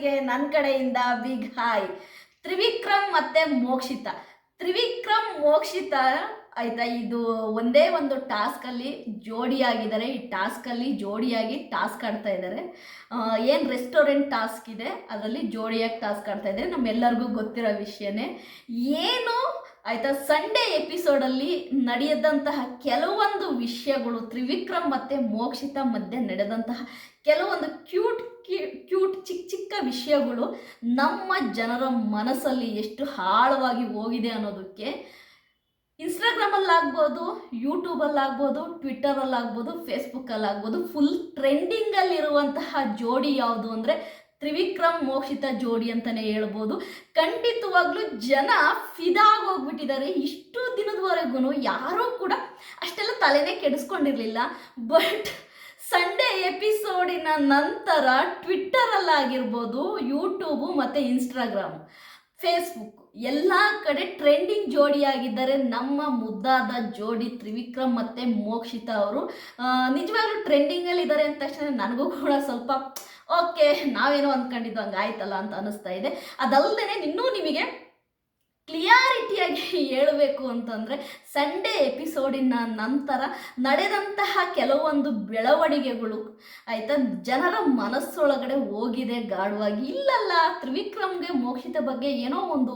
ಫ್ಯಾನ್ಸಿಗೆ ನನ್ನ ಕಡೆಯಿಂದ big hi. Trivikram ಮತ್ತೆ ಮೋಕ್ಷಿತ. ತ್ರಿವಿಕ್ರಮ್ ಮೋಕ್ಷಿತ ಆಯಿತಾ, ಇದು ಒಂದೇ ಒಂದು ಟಾಸ್ಕಲ್ಲಿ ಜೋಡಿಯಾಗಿದ್ದಾರೆ. ಈ ಟಾಸ್ಕಲ್ಲಿ ಜೋಡಿಯಾಗಿ ಟಾಸ್ಕ್ ಆಡ್ತಾ ಇದ್ದಾರೆ. ಏನು ರೆಸ್ಟೋರೆಂಟ್ ಟಾಸ್ಕ್ ಇದೆ, ಅದರಲ್ಲಿ ಜೋಡಿಯಾಗಿ ಟಾಸ್ಕ್ ಆಡ್ತಾ ಇದ್ದಾರೆ. ನಮ್ಮೆಲ್ಲರಿಗೂ ಗೊತ್ತಿರೋ ವಿಷಯನೇ. ಏನು, ಆಯಿತಾ ಸಂಡೇ ಎಪಿಸೋಡಲ್ಲಿ ನಡೆಯದಂತಹ ಕೆಲವೊಂದು ವಿಷಯಗಳು, ತ್ರಿವಿಕ್ರಮ್ ಮತ್ತು ಮೋಕ್ಷಿತ ಮಧ್ಯೆ ನಡೆದಂತಹ ಕೆಲವೊಂದು ಕ್ಯೂಟ್ ಚಿಕ್ಕ ವಿಷಯಗಳು ನಮ್ಮ ಜನರ ಮನಸ್ಸಲ್ಲಿ ಎಷ್ಟು ಆಳವಾಗಿ ಹೋಗಿದೆ ಅನ್ನೋದಕ್ಕೆ ಇನ್ಸ್ಟಾಗ್ರಾಮಲ್ಲಾಗ್ಬೋದು ಯೂಟ್ಯೂಬಲ್ಲಾಗ್ಬೋದು ಟ್ವಿಟ್ಟರಲ್ಲಾಗ್ಬೋದು ಫೇಸ್ಬುಕ್ಕಲ್ಲಾಗ್ಬೋದು ಫುಲ್ ಟ್ರೆಂಡಿಂಗಲ್ಲಿರುವಂತಹ ಜೋಡಿ ಯಾವುದು ಅಂದರೆ ತ್ರಿವಿಕ್ರಮ್ ಮೋಕ್ಷಿತ ಜೋಡಿ ಅಂತಲೇ ಹೇಳ್ಬೋದು. ಖಂಡಿತವಾಗ್ಲೂ ಜನ ಫಿದಾಗೋಗ್ಬಿಟ್ಟಿದ್ದಾರೆ ಇಷ್ಟು ದಿನದವರೆಗೂ ಯಾರೂ ಕೂಡ ಅಷ್ಟೆಲ್ಲ ತಲೆನೇ ಕೆಡಿಸ್ಕೊಂಡಿರಲಿಲ್ಲ. ಬಟ್ ಸಂಡೇ ಎಪಿಸೋಡಿನ ನಂತರ ಟ್ವಿಟ್ಟರಲ್ಲಾಗಿರ್ಬೋದು ಯೂಟ್ಯೂಬು ಮತ್ತು ಇನ್ಸ್ಟಾಗ್ರಾಮ್ ಫೇಸ್ಬುಕ್ ಎಲ್ಲ ಕಡೆ ಟ್ರೆಂಡಿಂಗ್ ಜೋಡಿಯಾಗಿದ್ದಾರೆ. ನಮ್ಮ ಮುದ್ದಾದ ಜೋಡಿ ತ್ರಿವಿಕ್ರಮ್ ಮತ್ತು ಮೋಕ್ಷಿತಾ ಅವರು ನಿಜವಾಗ್ಲೂ ಟ್ರೆಂಡಿಂಗಲ್ಲಿ ಇದ್ದಾರೆ ಅಂದ ತಕ್ಷಣ ನನಗೂ ಕೂಡ ಸ್ವಲ್ಪ ಓಕೆ ನಾವೇನೋ ಅಂದ್ಕೊಂಡಿದ್ದು ಹಂಗಾಯ್ತಲ್ಲ ಅಂತ ಅನಿಸ್ತಾ ಇದೆ. ಅದಲ್ಲದೆ ಇನ್ನೂ ನಿಮಗೆ ಕ್ಲಿಯಾರಿಟಿಯಾಗಿ ಹೇಳಬೇಕು ಅಂತಂದರೆ ಸಂಡೇ ಎಪಿಸೋಡಿನ ನಂತರ ನಡೆದಂತಹ ಕೆಲವೊಂದು ಬೆಳವಣಿಗೆಗಳು, ಆಯಿತಾ? ಜನರ ಮನಸ್ಸೊಳಗಡೆ ಹೋಗಿದೆ, ಗಾಢವಾಗಿ. ಇಲ್ಲಲ್ಲ, ತ್ರಿವಿಕ್ರಮ್ಗೆ ಮೋಕ್ಷಿತ ಬಗ್ಗೆ ಏನೋ ಒಂದು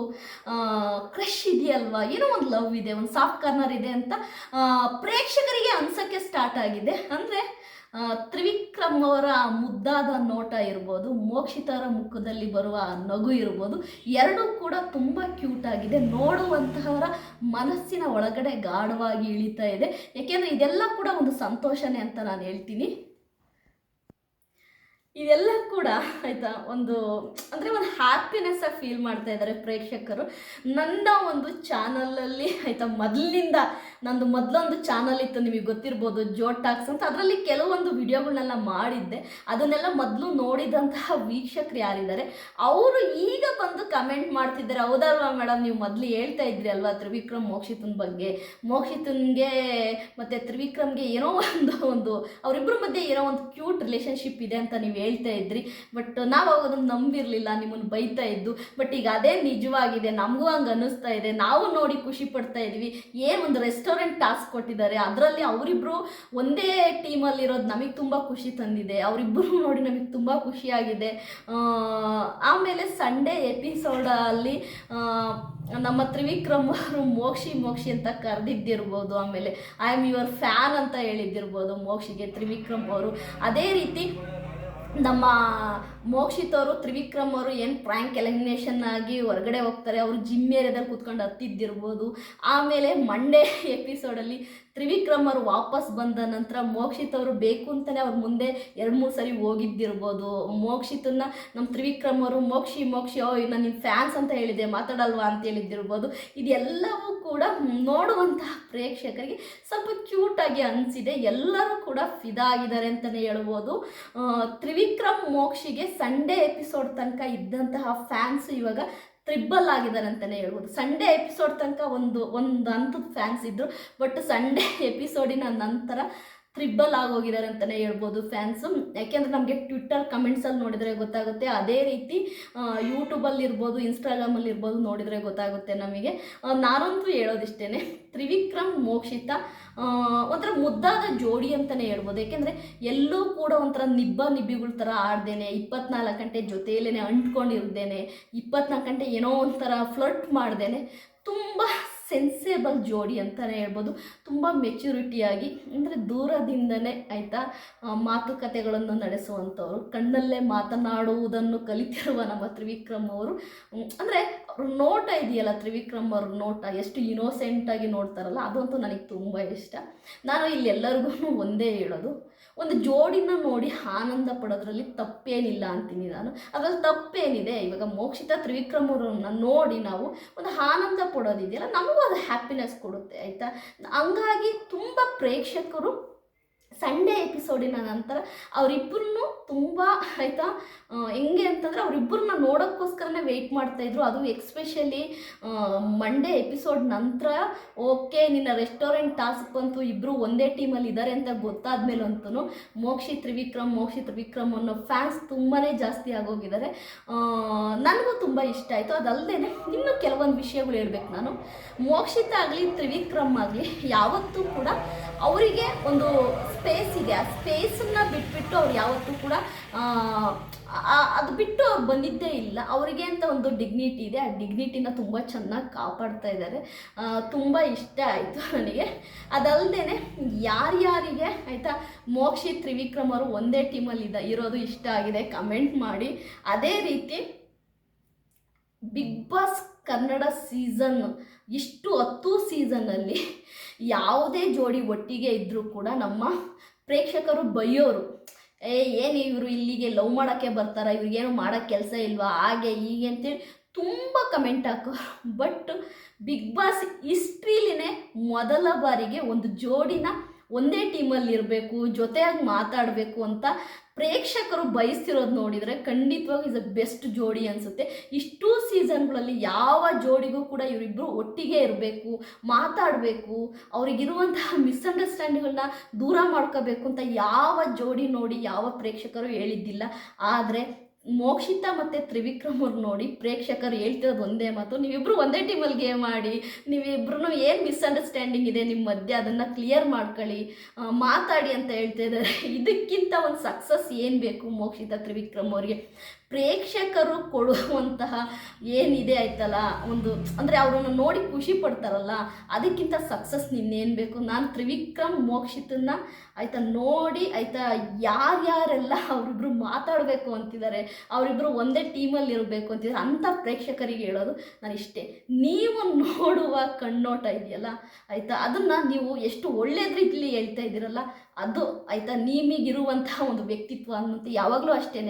ಕ್ರಶ್ ಇದೆಯಲ್ವಾ? ಏನೋ ಒಂದು ಲವ್ ಇದೆ, ಒಂದು ಸಾಫ್ಟ್ ಕಾರ್ನರ್ ಇದೆ ಅಂತ ಪ್ರೇಕ್ಷಕರಿಗೆ ಅನ್ಸೋಕ್ಕೆ ಸ್ಟಾರ್ಟ್ ಆಗಿದೆ. ಅಂದರೆ ತ್ರಿವಿಕ್ರಮ್ ಅವರ ಮುದ್ದಾದ ನೋಟ ಇರ್ಬೋದು, ಮೋಕ್ಷಿತರ ಮುಖದಲ್ಲಿ ಬರುವ ನಗು ಇರ್ಬೋದು, ಎರಡೂ ಕೂಡ ತುಂಬ ಕ್ಯೂಟ್ ಆಗಿದೆ. ನೋಡುವಂತಹವರ ಮನಸ್ಸಿನ ಒಳಗಡೆ ಗಾಢವಾಗಿ ಇಳಿತಾ ಇದೆ. ಯಾಕೆಂದರೆ ಇದೆಲ್ಲ ಕೂಡ ಒಂದು ಸಂತೋಷನೇ ಅಂತ ನಾನು ಹೇಳ್ತೀನಿ. ಇದೆಲ್ಲ ಕೂಡ ಆಯಿತಾ ಒಂದು, ಅಂದರೆ ಒಂದು ಹ್ಯಾಪಿನೆಸ್ಸ ಫೀಲ್ ಮಾಡ್ತಾ ಇದ್ದಾರೆ ಪ್ರೇಕ್ಷಕರು. ನನ್ನ ಒಂದು ಚಾನಲಲ್ಲಿ ಆಯಿತಾ ಮೊದಲಿನಿಂದ ನಂದು ಮೊದಲೊಂದು ಚಾನಲ್ ಇತ್ತು, ನಿಮಗೆ ಗೊತ್ತಿರ್ಬೋದು ಜೋ ಟಾಕ್ಸ್ ಅಂತ. ಅದರಲ್ಲಿ ಕೆಲವೊಂದು ವಿಡಿಯೋಗಳನ್ನೆಲ್ಲ ಮಾಡಿದ್ದೆ. ಅದನ್ನೆಲ್ಲ ಮೊದಲು ನೋಡಿದಂತಹ ವೀಕ್ಷಕರು ಯಾರಿದ್ದಾರೆ, ಅವರು ಈಗ ಬಂದು ಕಮೆಂಟ್ ಮಾಡ್ತಿದ್ದಾರೆ, ಹೌದಲ್ವಾ ಮೇಡಮ್ ನೀವು ಮೊದಲು ಹೇಳ್ತಾ ಇದ್ರಿ ಅಲ್ವಾ ತ್ರಿವಿಕ್ರಮ್ ಮೋಕ್ಷಿತನ ಬಗ್ಗೆ? ಮೋಕ್ಷಿತನ್ಗೆ ಮತ್ತು ತ್ರಿವಿಕ್ರಮ್ಗೆ ಏನೋ ಒಂದು ಒಂದು ಅವರಿಬ್ಬರ ಮಧ್ಯೆ ಏನೋ ಒಂದು ಕ್ಯೂಟ್ ರಿಲೇಷನ್ಶಿಪ್ ಇದೆ ಅಂತ ನೀವು ಹೇಳ್ತಾ ಇದ್ರಿ. ಬಟ್ ನಾವು ಅವಾಗ ಅದನ್ನು ನಂಬಿರಲಿಲ್ಲ, ನಿಮ್ಮನ್ನು ಬೈತಾ ಇದ್ದು. ಬಟ್ ಈಗ ಅದೇ ನಿಜವಾಗಿದೆ, ನಮಗೂ ಹಂಗೆ ಅನ್ನಿಸ್ತಾ ಇದೆ. ನಾವು ನೋಡಿ ಖುಷಿ ಪಡ್ತಾ ಇದ್ವಿ. ಏನು ಒಂದು ರೆಸ್ಟೋರೆಂಟ್ ಟಾಸ್ಕ್ ಕೊಟ್ಟಿದ್ದಾರೆ. ಅದರಲ್ಲಿ ಅವರಿಬ್ಬರು ಒಂದೇ ಟೀಮಲ್ಲಿರೋದು ನಮಗೆ ತುಂಬ ಖುಷಿ ತಂದಿದೆ. ಅವರಿಬ್ಬರು ನೋಡಿ ನಮಗೆ ತುಂಬ ಖುಷಿಯಾಗಿದೆ ಆಮೇಲೆ ಸಂಡೇ ಎಪಿಸೋಡಲ್ಲಿ ನಮ್ಮ ತ್ರಿವಿಕ್ರಮ್ ಅವರು ಮೋಕ್ಷಿ ಮೋಕ್ಷಿ ಅಂತ ಕರೆದಿದ್ದಿರ್ಬೋದು. ಆಮೇಲೆ ಐ ಆಮ್ ಯುವರ್ ಫ್ಯಾನ್ ಅಂತ ಹೇಳಿದ್ದಿರ್ಬೋದು ಮೋಕ್ಷಿಗೆ, ತ್ರಿವಿಕ್ರಮ್ ಅವರು. ಅದೇ ರೀತಿ ನಮ್ಮ ಮೋಕ್ಷಿತ್ ಅವರು, ತ್ರಿವಿಕ್ರಮ್ ಅವರು ಏನು ಪ್ರ್ಯಾಂಕ್ ಎಲಿಮಿನೇಷನ್ ಆಗಿ ಹೊರಗಡೆ ಹೋಗ್ತಾರೆ, ಅವರು ಜಿಮ್ ಏರಿಯಾದಲ್ಲಿ ಕೂತ್ಕೊಂಡು ಹತ್ತಿದ್ದಿರ್ಬೋದು. ಆಮೇಲೆ ಮಂಡೇ ಎಪಿಸೋಡಲ್ಲಿ ತ್ರಿವಿಕ್ರಮ್ ಅವರು ವಾಪಸ್ ಬಂದ ನಂತರ ಮೋಕ್ಷಿತ್ ಅವರು ಬೇಕು ಅಂತಲೇ ಅವ್ರ ಮುಂದೆ ಎರಡು ಮೂರು ಸರಿ ಹೋಗಿದ್ದಿರ್ಬೋದು. ಮೋಕ್ಷಿತನ್ನ ನಮ್ಮ ತ್ರಿವಿಕ್ರಮ್ ಅವರು ಮೋಕ್ಷಿ ಮೋಕ್ಷಿ, ಓ ನಾನು ನಿಮ್ಮ ಫ್ಯಾನ್ಸ್ ಅಂತ ಹೇಳಿದೆ ಮಾತಾಡಲ್ವಾ ಅಂತ ಹೇಳಿದ್ದಿರ್ಬೋದು. ಇದೆಲ್ಲವೂ ಕೂಡ ನೋಡುವಂತಹ ಪ್ರೇಕ್ಷಕರಿಗೆ ಸ್ವಲ್ಪ ಕ್ಯೂಟಾಗಿ ಅನಿಸಿದೆ. ಎಲ್ಲರೂ ಕೂಡ ಫಿದಾ ಆಗಿದ್ದಾರೆ ಅಂತಲೇ ಹೇಳ್ಬೋದು. ತ್ರಿವಿಕ್ರಮ್ ಮೋಕ್ಷಿಗೆ ಸಂಡೇ ಎಪಿಸೋಡ್ ತನಕ ಇದ್ದಂತಹ ಫ್ಯಾನ್ಸ್ ಇವಾಗ ತ್ರಿಬ್ಬಲ್ ಆಗಿದ್ದಾರೆ ಅಂತಲೇ ಹೇಳ್ಬೋದು. ಸಂಡೇ ಎಪಿಸೋಡ್ ತನಕ ಒಂದು ಒಂದು ಹಂತದ ಫ್ಯಾನ್ಸ್ ಇದ್ದರು ಬಟ್ ಸಂಡೇ ಎಪಿಸೋಡಿನ ನಂತರ ತ್ರಿಬ್ಬಲ್ ಆಗೋಗಿದ್ದಾರೆ ಅಂತಲೇ ಹೇಳ್ಬೋದು ಫ್ಯಾನ್ಸು ಯಾಕೆಂದರೆ ನಮಗೆ ಟ್ವಿಟ್ಟರ್ ಕಮೆಂಟ್ಸಲ್ಲಿ ನೋಡಿದರೆ ಗೊತ್ತಾಗುತ್ತೆ. ಅದೇ ರೀತಿ ಯೂಟ್ಯೂಬಲ್ಲಿ ಇರ್ಬೋದು ಇನ್ಸ್ಟಾಗ್ರಾಮಲ್ಲಿ ಇರ್ಬೋದು ನೋಡಿದರೆ ಗೊತ್ತಾಗುತ್ತೆ ನಮಗೆ. ನಾನಂತೂ ಹೇಳೋದಿಷ್ಟೇ ತ್ರಿವಿಕ್ರಮ್, ಮೋಕ್ಷಿತ ಒಂಥರ ಮುದ್ದಾದ ಜೋಡಿ ಅಂತಲೇ ಹೇಳ್ಬೋದು. ಯಾಕೆಂದರೆ ಎಲ್ಲೂ ಕೂಡ ಒಂಥರ ನಿಬ್ಬ ನಿಬ್ಬಿಗಳ ಥರ ಆಡ್ದೇನೆ, ಇಪ್ಪತ್ನಾಲ್ಕು ಗಂಟೆ ಜೊತೆಯಲ್ಲೇ ಅಂಟ್ಕೊಂಡಿರ್ದೇನೆ, ಇಪ್ಪತ್ನಾಲ್ಕು ಗಂಟೆ ಏನೋ ಒಂಥರ ಫ್ಲರ್ಟ್ ಮಾಡ್ದೇನೆ. ತುಂಬ ಸೆನ್ಸೇಬಲ್ ಜೋಡಿ ಅಂತಲೇ ಹೇಳ್ಬೋದು. ತುಂಬ ಮೆಚ್ಯೂರಿಟಿಯಾಗಿ ಅಂದರೆ ದೂರದಿಂದನೇ ಆಯಿತಾ ಮಾತುಕತೆಗಳನ್ನು ನಡೆಸುವಂಥವ್ರು. ಕಣ್ಣಲ್ಲೇ ಮಾತನಾಡುವುದನ್ನು ಕಲಿತಿರುವ ನಮ್ಮ ತ್ರಿವಿಕ್ರಮ್ ಅವರು. ಅಂದರೆ ಅವ್ರ ನೋಟ ಇದೆಯಲ್ಲ ತ್ರಿವಿಕ್ರಮ್ ಅವ್ರ ನೋಟ, ಎಷ್ಟು ಇನೋಸೆಂಟಾಗಿ ನೋಡ್ತಾರಲ್ಲ, ಅದಂತೂ ನನಗೆ ತುಂಬ ಇಷ್ಟ. ನಾನು ಇಲ್ಲಿ ಎಲ್ಲರಿಗೂ ಒಂದೇ ಹೇಳೋದು. ಒಂದು ಜೋಡಿನ ನೋಡಿ ಆನಂದ ಪಡೋದ್ರಲ್ಲಿ ತಪ್ಪೇನಿಲ್ಲ ಅಂತೀನಿ ನಾನು. ಅದರಲ್ಲಿ ತಪ್ಪೇನಿದೆ. ಇವಾಗ ಮೋಕ್ಷಿತ ತ್ರಿವಿಕ್ರಮರನ್ನ ನೋಡಿ ನಾವು ಒಂದು ಆನಂದ ಪಡೋದಿದೆಯಲ್ಲ, ನಮಗೂ ಅದು ಹ್ಯಾಪಿನೆಸ್ ಕೊಡುತ್ತೆ, ಆಯಿತಾ? ಹಂಗಾಗಿ ತುಂಬ ಪ್ರೇಕ್ಷಕರು ಸಂಡೇ ಎಪಿಸೋಡಿನ ನಂತರ ಅವರಿಬ್ಬರನ್ನು ತುಂಬ, ಆಯಿತಾ? ಹೆಂಗೆ ಅಂತಂದರೆ ಅವರಿಬ್ಬರನ್ನ ನೋಡೋಕ್ಕೋಸ್ಕರನೇ ವೆಯ್ಟ್ ಮಾಡ್ತಾಯಿದ್ರು ಅದು ಎಕ್ಸ್ಪೆಷಲಿ ಮಂಡೇ ಎಪಿಸೋಡ್ ನಂತರ ಓಕೆ ನಿನ್ನ ರೆಸ್ಟೋರೆಂಟ್ ಟಾಸ್ಕ್ ಬಂತು ಇಬ್ಬರು ಒಂದೇ ಟೀಮಲ್ಲಿ ಇದ್ದಾರೆ ಅಂತ ಗೊತ್ತಾದ್ಮೇಲೆ ಅಂತೂ ಮೋಕ್ಷಿ ತ್ರಿವಿಕ್ರಮ್ ಮೋಕ್ಷಿ ತ್ರಿವಿಕ್ರಮ್ ಅನ್ನೋ ಫ್ಯಾನ್ಸ್ ತುಂಬಾ ಜಾಸ್ತಿ ಆಗೋಗಿದ್ದಾರೆ. ನನಗೂ ತುಂಬ ಇಷ್ಟ ಆಯಿತು. ಅದಲ್ಲದೆ ಇನ್ನು ಕೆಲವೊಂದು ವಿಷಯಗಳು ಹೇಳ್ಬೇಕು ನಾನು. ಮೋಕ್ಷಿತ ಆಗಲಿ, ತ್ರಿವಿಕ್ರಮ್ ಆಗಲಿ, ಯಾವತ್ತೂ ಕೂಡ ಅವರಿಗೆ ಒಂದು ಸ್ಪೇಸ್ ಇದೆ. ಆ ಸ್ಪೇಸನ್ನು ಬಿಟ್ಬಿಟ್ಟು ಅವ್ರು ಯಾವತ್ತೂ ಕೂಡ ಅದು ಬಿಟ್ಟು ಅವ್ರು ಬಂದಿದ್ದೇ ಇಲ್ಲ. ಅವರಿಗೆ ಅಂತ ಒಂದು ಡಿಗ್ನಿಟಿ ಇದೆ. ಆ ಡಿಗ್ನಿಟಿನ ತುಂಬ ಚೆನ್ನಾಗಿ ಕಾಪಾಡ್ತಾ ಇದ್ದಾರೆ. ತುಂಬ ಇಷ್ಟ ಆಯಿತು ನನಗೆ. ಅದಲ್ಲದೆ ಯಾರ್ಯಾರಿಗೆ ಆಯಿತಾ, ಮೋಕ್ಷಿ ತ್ರಿವಿಕ್ರಮ್ ಅವರು ಒಂದೇ ಟೀಮಲ್ಲಿ ಇದ, ಇರೋದು ಇಷ್ಟ ಆಗಿದೆ ಕಮೆಂಟ್ ಮಾಡಿ. ಅದೇ ರೀತಿ ಬಿಗ್ ಬಾಸ್ ಕನ್ನಡ ಸೀಸನ್ ಇಷ್ಟು ಹತ್ತು ಸೀಸನ್ನಲ್ಲಿ ಯಾವುದೇ ಜೋಡಿ ಒಟ್ಟಿಗೆ ಇದ್ದರೂ ಕೂಡ ನಮ್ಮ ಪ್ರೇಕ್ಷಕರು ಬೈಯೋರು. ಏ, ಏನು ಇವರು ಇಲ್ಲಿಗೆ ಲವ್ ಮಾಡೋಕ್ಕೆ ಬರ್ತಾರ? ಇವ್ರಿಗೇನು ಮಾಡೋಕ್ಕೆ ಕೆಲಸ ಇಲ್ವಾ? ಹಾಗೆ ಹೀಗೆ ಅಂತೇಳಿ ತುಂಬ ಕಮೆಂಟ್ ಹಾಕೋರು. ಬಟ್ ಬಿಗ್ ಬಾಸ್ ಹಿಸ್ಟ್ರೀಲಿನೇ ಮೊದಲ ಬಾರಿಗೆ ಒಂದು ಜೋಡಿನ ಒಂದೇ ಟೀಮಲ್ಲಿ ಇರಬೇಕು, ಜೊತೆಯಾಗಿ ಮಾತಾಡಬೇಕು ಅಂತ ಪ್ರೇಕ್ಷಕರು ಬಯಸ್ತಿರೋದು ನೋಡಿದರೆ ಖಂಡಿತವಾಗಿ ಇಸ್ ಅ ಬೆಸ್ಟ್ ಜೋಡಿ ಅನಿಸುತ್ತೆ. ಇಷ್ಟೂ ಸೀಸನ್ಗಳಲ್ಲಿ ಯಾವ ಜೋಡಿಗೂ ಕೂಡ ಇವರಿಬ್ಬರು ಒಟ್ಟಿಗೆ ಇರಬೇಕು, ಮಾತಾಡಬೇಕು, ಅವರಿಗಿರುವಂತಹ ಮಿಸ್ಅಂಡರ್ಸ್ಟ್ಯಾಂಡಿಂಗ್ಗಳನ್ನ ದೂರ ಮಾಡ್ಕೋಬೇಕು ಅಂತ ಯಾವ ಜೋಡಿ ನೋಡಿ ಯಾವ ಪ್ರೇಕ್ಷಕರು ಹೇಳಿದ್ದಿಲ್ಲ. ಆದರೆ ಮೋಕ್ಷಿತ ಮತ್ತು ತ್ರಿವಿಕ್ರಮ್ ಅವ್ರು ನೋಡಿ ಪ್ರೇಕ್ಷಕರು ಹೇಳ್ತಿರೋದು ಒಂದೇ ಮಾತು. ನೀವಿಬ್ಬರು ಒಂದೇ ಟೀಮಲ್ಲಿ ಗೇಮ್ ಆಡಿ ನೀವಿಬ್ರು ಏನು ಮಿಸ್ಅಂಡರ್ಸ್ಟ್ಯಾಂಡಿಂಗ್ ಇದೆ ನಿಮ್ಮ ಮಧ್ಯೆ ಅದನ್ನು ಕ್ಲಿಯರ್ ಮಾಡ್ಕೊಳ್ಳಿ ಮಾತಾಡಿ ಅಂತ ಹೇಳ್ತಾ ಇದ್ದಾರೆ. ಇದಕ್ಕಿಂತ ಒಂದು ಸಕ್ಸಸ್ ಏನು ಬೇಕು ಮೋಕ್ಷಿತ ತ್ರಿವಿಕ್ರಮ್ ಅವರಿಗೆ? ಪ್ರೇಕ್ಷಕರು ಕೊಡುವಂತಹ ಏನಿದೆ ಆಯ್ತಲ್ಲ, ಒಂದು, ಅಂದರೆ ಅವರನ್ನು ನೋಡಿ ಖುಷಿ ಪಡ್ತಾರಲ್ಲ, ಅದಕ್ಕಿಂತ ಸಕ್ಸಸ್ ನಿನ್ನೇನು ಬೇಕು? ನಾನು ತ್ರಿವಿಕ್ರಮ್ ಮೋಕ್ಷಿತನ್ನ ಆಯಿತಾ ನೋಡಿ, ಆಯಿತಾ ಯಾರ್ಯಾರೆಲ್ಲ ಅವರಿಬ್ರು ಮಾತಾಡಬೇಕು ಅಂತಿದ್ದಾರೆ ಅವರಿಬ್ಬರು ಒಂದೇ ಟೀಮಲ್ಲಿ ಇರಬೇಕು ಅಂತಿದ್ದಾರೆ ಅಂಥ ಪ್ರೇಕ್ಷಕರಿಗೆ ಹೇಳೋದು ನಾನು ಇಷ್ಟೇ ನೀವು ನೋಡುವ ಕಣ್ಣೋಟ ಇದೆಯಲ್ಲ, ಆಯಿತಾ? ಅದನ್ನು ನೀವು ಎಷ್ಟು ಒಳ್ಳೆಯ ರೀತಿಲಿ ಹೇಳ್ತಾ ಇದ್ದೀರಲ್ಲ, ಅದು, ಆಯಿತಾ ನಿಮಗಿರುವಂತಹ ಒಂದು ವ್ಯಕ್ತಿತ್ವ ಅನ್ನೋದು ಯಾವಾಗಲೂ ಅಷ್ಟೇ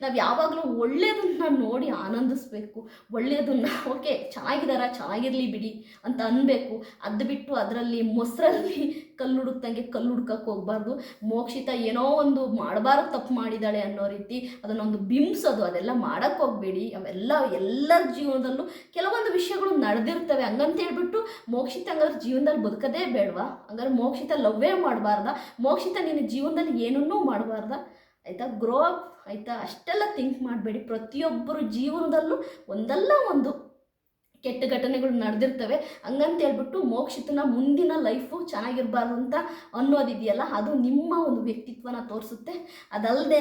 ನಾವು ಯಾವಾಗಲೂ ಒಳ್ಳೆಯದನ್ನ ನೋಡಿ ಆನಂದಿಸ್ಬೇಕು. ಒಳ್ಳೆಯದನ್ನ ಓಕೆ, ಚೆನ್ನಾಗಿದಾರ, ಚೆನ್ನಾಗಿರಲಿ ಬಿಡಿ ಅಂತ ಅನ್ನಬೇಕು ಅದು ಬಿಟ್ಟು ಅದರಲ್ಲಿ ಮೊಸರಲ್ಲಿ ಕಲ್ಲು ಹುಡುಕ್ದಂಗೆ ಕಲ್ಲು ಹುಡ್ಕಕ್ಕೆ ಹೋಗ್ಬಾರ್ದು. ಮೋಕ್ಷಿತ ಏನೋ ಒಂದು ಮಾಡಬಾರ್ದು, ತಪ್ಪು ಮಾಡಿದ್ದಾಳೆ ಅನ್ನೋ ರೀತಿ ಅದನ್ನೊಂದು ಬಿಂಬಿಸೋದು, ಅದೆಲ್ಲ ಮಾಡಕ್ಕೆ ಹೋಗಬೇಡಿ. ಅವೆಲ್ಲ ಎಲ್ಲರ ಜೀವನದಲ್ಲೂ ಕೆಲವೊಂದು ವಿಷಯಗಳು ನಡೆದಿರ್ತವೆ. ಹಂಗಂತ ಹೇಳ್ಬಿಟ್ಟು ಮೋಕ್ಷಿತ ಹಂಗಾದ್ರೆ ಜೀವನದಲ್ಲಿ ಬದುಕದೇ ಬೇಡವಾ? ಹಂಗಾದ್ರೆ ಮೋಕ್ಷಿತ ಲವ್ವೇ ಮಾಡಬಾರ್ದ? ಮೋಕ್ಷಿತ ನಿನ್ನ ಜೀವನದಲ್ಲಿ ಏನನ್ನೂ ಮಾಡಬಾರ್ದ? ಆಯಿತಾ? ಗ್ರೋ ಅಪ್ ಆಯಿತಾ? ಅಷ್ಟೆಲ್ಲ ಥಿಂಕ್ ಮಾಡಬೇಡಿ. ಪ್ರತಿಯೊಬ್ಬರು ಜೀವನದಲ್ಲೂ ಒಂದಲ್ಲ ಒಂದು ಕೆಟ್ಟ ಘಟನೆಗಳು ನಡೆದಿರ್ತವೆ. ಹಂಗಂತ ಹೇಳ್ಬಿಟ್ಟು ಮೋಕ್ಷಿತನ ಮುಂದಿನ ಲೈಫು ಚೆನ್ನಾಗಿರಬಾರ್ದು ಅಂತ ಅನ್ನೋದಿದೆಯಲ್ಲ, ಅದು ನಿಮ್ಮ ಒಂದು ವ್ಯಕ್ತಿತ್ವನ ತೋರಿಸುತ್ತೆ. ಅದಲ್ಲದೆ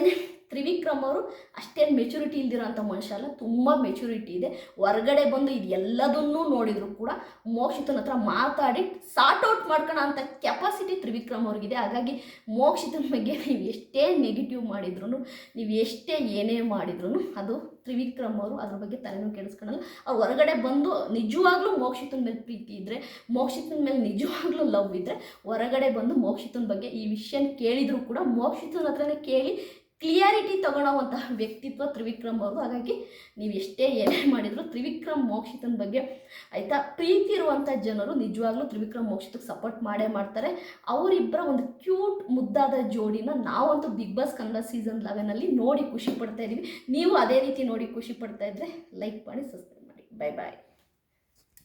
ತ್ರಿವಿಕ್ರಮ್ ಅವರು ಅಷ್ಟೇನು ಮೆಚುರಿಟಿ ಇಲ್ದಿರೋಂಥ ಮನುಷ್ಯ ಅಲ್ಲ, ತುಂಬ ಮೆಚುರಿಟಿ ಇದೆ. ಹೊರಗಡೆ ಬಂದು ಇದು ಎಲ್ಲದನ್ನೂ ನೋಡಿದ್ರು ಕೂಡ ಮೋಕ್ಷಿತನ ಹತ್ರ ಮಾತಾಡಿ ಸಾರ್ಟ್ ಔಟ್ ಮಾಡ್ಕೋಣ ಅಂಥ ಕೆಪಾಸಿಟಿ ತ್ರಿವಿಕ್ರಮ್ ಅವ್ರಿಗಿದೆ. ಹಾಗಾಗಿ ಮೋಕ್ಷಿತನ ಬಗ್ಗೆ ನೀವು ಎಷ್ಟೇ ನೆಗೆಟಿವ್ ಮಾಡಿದ್ರು ನೀವು ಎಷ್ಟೇ ಏನೇ ಮಾಡಿದ್ರು ಅದು ತ್ರಿವಿಕ್ರಮ್ ಅವರು ಅದ್ರ ಬಗ್ಗೆ ತಲೆನೂ ಕೆಡಿಸ್ಕೊಳಲ್ಲ. ಅವ್ರು ಹೊರಗಡೆ ಬಂದು ನಿಜವಾಗ್ಲೂ ಮೋಕ್ಷಿತನ ಮೇಲೆ ಪ್ರೀತಿ ಇದ್ದರೆ ಮೋಕ್ಷಿತನ ಮೇಲೆ ನಿಜವಾಗ್ಲೂ ಲವ್ ಇದ್ದರೆ ಹೊರಗಡೆ ಬಂದು ಮೋಕ್ಷಿತನ ಬಗ್ಗೆ ಈ ವಿಷಯನ ಕೇಳಿದರೂ ಕೂಡ ಮೋಕ್ಷಿತನ ಹತ್ರನೇ ಕೇಳಿ ಕ್ಲಿಯಾರಿಟಿ ತಗೊಳ್ಳೋವಂತಹ ವ್ಯಕ್ತಿತ್ವ ತ್ರಿವಿಕ್ರಮ್ ಅವರು. ಹಾಗಾಗಿ ನೀವು ಎಷ್ಟೇ ಏನೇ ಮಾಡಿದ್ರು ತ್ರಿವಿಕ್ರಮ್ ಮೋಕ್ಷಿತನ ಬಗ್ಗೆ ಆಯಿತಾ, ಪ್ರೀತಿ ಇರುವಂಥ ಜನರು ನಿಜವಾಗ್ಲೂ ತ್ರಿವಿಕ್ರಮ್ ಮೋಕ್ಷಿತಕ್ಕೆ ಸಪೋರ್ಟ್ ಮಾಡೇ ಮಾಡ್ತಾರೆ. ಅವರಿಬ್ಬರ ಒಂದು ಕ್ಯೂಟ್ ಮುದ್ದಾದ ಜೋಡಿನ ನಾವಂತೂ ಬಿಗ್ ಬಾಸ್ ಕನ್ನಡ ಸೀಸನ್ ಲೆವೆನಲ್ಲಿ ನೋಡಿ ಖುಷಿ ಪಡ್ತಾ ಇದ್ದೀವಿ ನೀವು ಅದೇ ರೀತಿ ನೋಡಿ ಖುಷಿ ಪಡ್ತಾ ಇದ್ರೆ ಲೈಕ್ ಮಾಡಿ ಸಬ್ಸ್ಕ್ರೈಬ್ ಮಾಡಿ. Bye bye